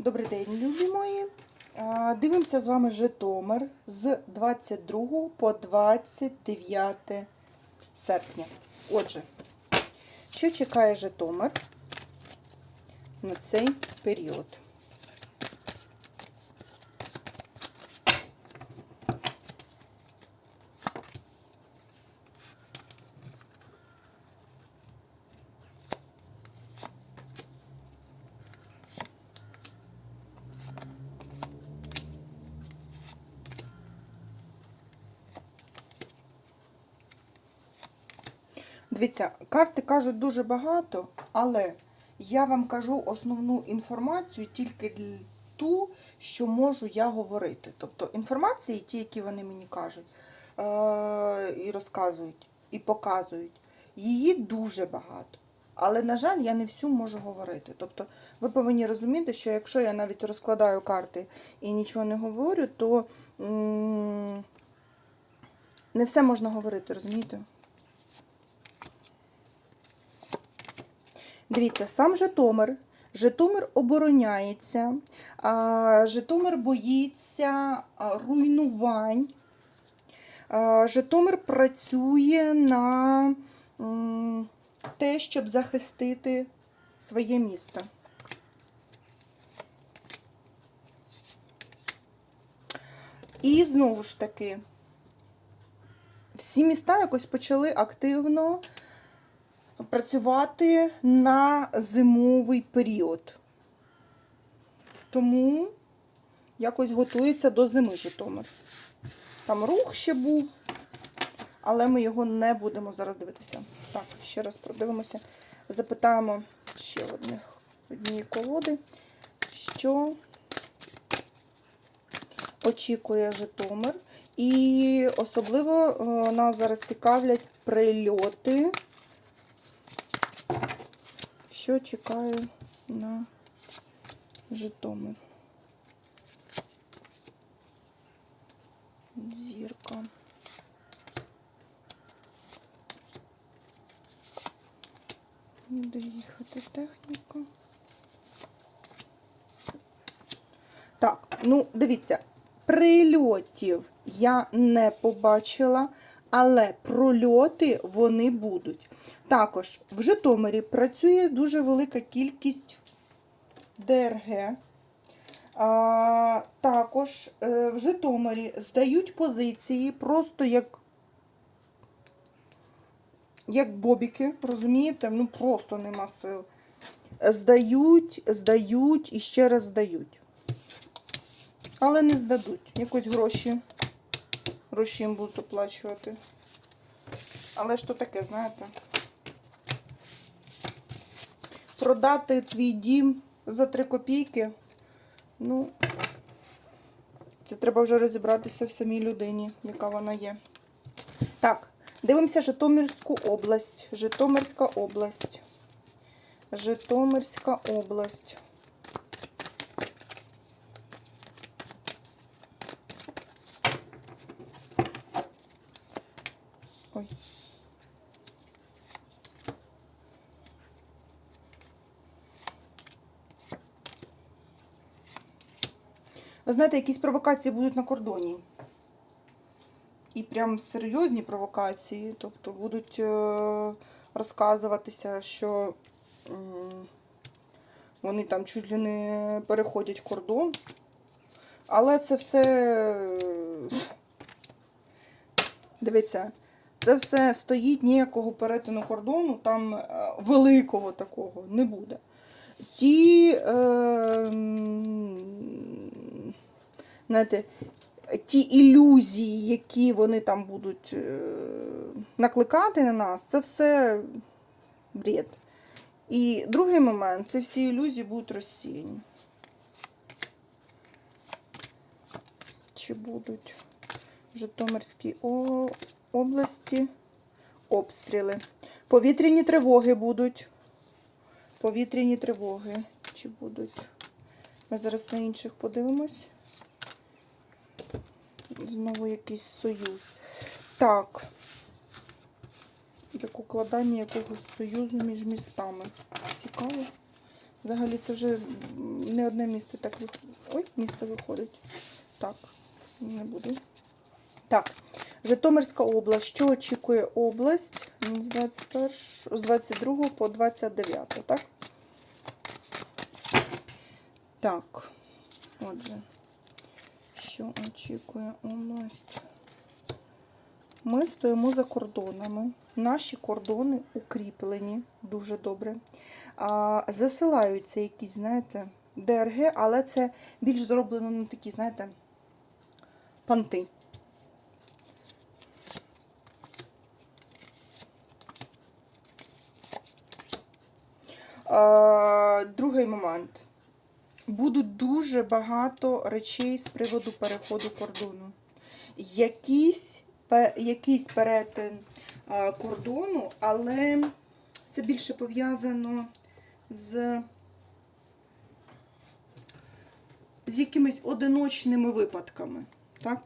Добрий день, любі мої. Дивимося з вами Житомир з 22 по 29 серпня. Отже, що чекає Житомир на цей період? Дивіться, карти кажуть дуже багато, але я вам кажу основну інформацію тільки ту, що можу я говорити. Тобто інформації, ті, які вони мені кажуть, е- і розказують, і показують, її дуже багато. Але, на жаль, я не всю можу говорити. Тобто, ви повинні розуміти, що якщо я навіть розкладаю карти і нічого не говорю, то не все можна говорити, розумієте? Дивіться, сам Житомир. Житомир обороняється, Житомир боїться руйнувань. Житомир працює на те, щоб захистити своє місто. І знову ж таки, всі міста якось почали активно працювати на зимовий період. Тому якось готується до зими Житомир. Там рух ще був, але ми його не будемо зараз дивитися. Так, ще раз продивимося. Запитаємо ще одних, однієї колоди, що очікує Житомир. І особливо е, нас зараз цікавлять прильоти що чекаю на Житомир. Зірка. Доїхати техніка. Так, ну, дивіться, прильотів я не побачила, але прольоти вони будуть. Також в Житомирі працює дуже велика кількість ДРГ. А, також е, в Житомирі здають позиції просто як як бобіки, розумієте? Ну просто нема сил. Здають, здають і ще раз здають. Але не здадуть. Якось гроші. Гроші їм будуть оплачувати. Але що таке, знаєте? Продати твій дім за 3 копійки, ну, це треба вже розібратися в самій людині, яка вона є. Так, дивимося Житомирську область. Житомирська область. Житомирська область. Ви знаєте, якісь провокації будуть на кордоні. І прям серйозні провокації. Тобто будуть е розказуватися, що вони там чуть ли не переходять кордон. Але це все, дивіться, це все стоїть ніякого перетину кордону, там е великого такого не буде. Ті, е, знаєте, ті ілюзії, які вони там будуть е, накликати на нас, це все бред. І другий момент, це всі ілюзії будуть розсіяні. Чи будуть в Житомирській області обстріли? Повітряні тривоги будуть. Повітряні тривоги. Чи будуть? Ми зараз на інших подивимось. Знову якийсь союз. Так. Як укладання якогось союзу між містами. Цікаво. Взагалі це вже не одне місце так виходить. Ой, місто виходить. Так, не буду. Так, Житомирська область. Що очікує область з 21, з 22 по 29, так? Так, отже, що очікує область? Ми стоїмо за кордонами. Наші кордони укріплені дуже добре. А, засилаються якісь, знаєте, ДРГ, але це більш зроблено на такі, знаєте, панти. А, другий момент. Будуть дуже багато речей з приводу переходу кордону. Якийсь, якийсь перетин кордону, але це більше пов'язано з, з якимись одиночними випадками. Так?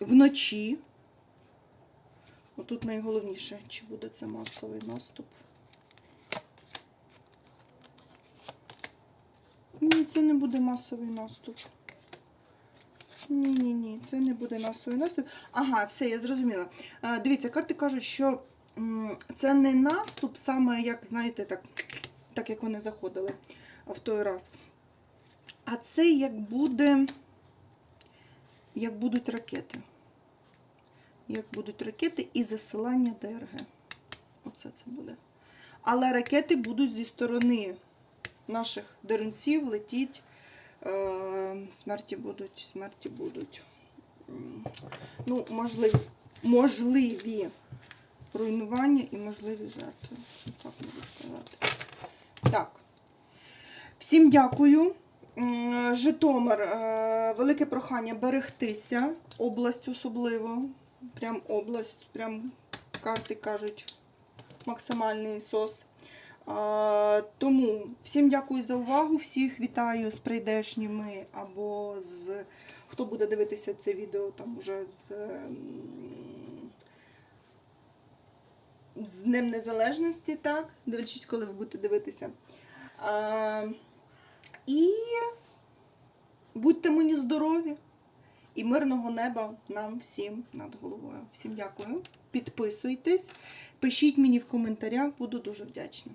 Вночі. Отут найголовніше, чи буде це масовий наступ. Ні, це не буде масовий наступ. Ні, ні, ні, це не буде масовий наступ. Ага, все, я зрозуміла. Дивіться, карти кажуть, що це не наступ, саме як, знаєте, так, так як вони заходили в той раз. А це як буде, як будуть ракети. Як будуть ракети і засилання ДРГ. Оце це буде. Але ракети будуть зі сторони наших дерунців летіть. Е, смерті будуть, смерті будуть. Ну, можливі, можливі руйнування і можливі жертви. Так можу сказати. Так. Всім дякую. Житомир, е, велике прохання берегтися, область особливо. Прям область, прям карти кажуть, максимальний сос. А, тому всім дякую за увагу. Всіх вітаю з прийдешніми або з хто буде дивитися це відео там уже з, з Днем Незалежності, так? Дивлячись, коли ви будете дивитися. А, і будьте мені здорові і мирного неба нам всім над головою. Всім дякую. Підписуйтесь, пишіть мені в коментарях, буду дуже вдячна.